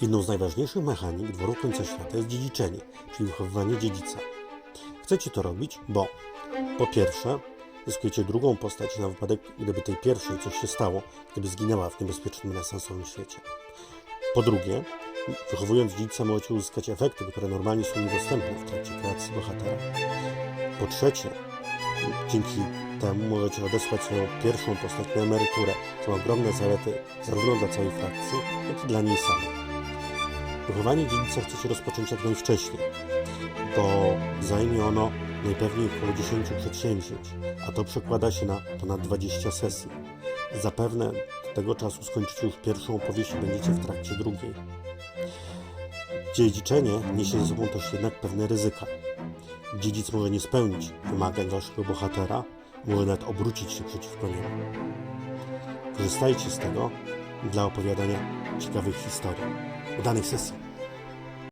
Jedną z najważniejszych mechanik dworu końca świata jest dziedziczenie, czyli wychowywanie dziedzica. Chcecie to robić, bo po pierwsze, zyskujecie drugą postać na wypadek, gdyby tej pierwszej coś się stało, gdyby zginęła w niebezpiecznym renesansowym świecie. Po drugie, wychowując dziedzica możecie uzyskać efekty, które normalnie są niedostępne w trakcie kreacji bohatera. Po trzecie, dzięki temu możecie odesłać swoją pierwszą postać na emeryturę, co ma ogromne zalety zarówno dla całej frakcji, jak i dla niej samej. Wychowanie dziedzica chcecie rozpocząć jak najwcześniej, bo zajmie ono najpewniej około 10 przedsięwzięć, a to przekłada się na ponad 20 sesji. Zapewne do tego czasu skończycie już pierwszą opowieść i będziecie w trakcie drugiej. Dziedziczenie niesie ze sobą też jednak pewne ryzyka. Dziedzic może nie spełnić wymagań waszego bohatera, może nawet obrócić się przeciwko niemu. Korzystajcie z tego dla opowiadania ciekawych historii. Udanych sesji!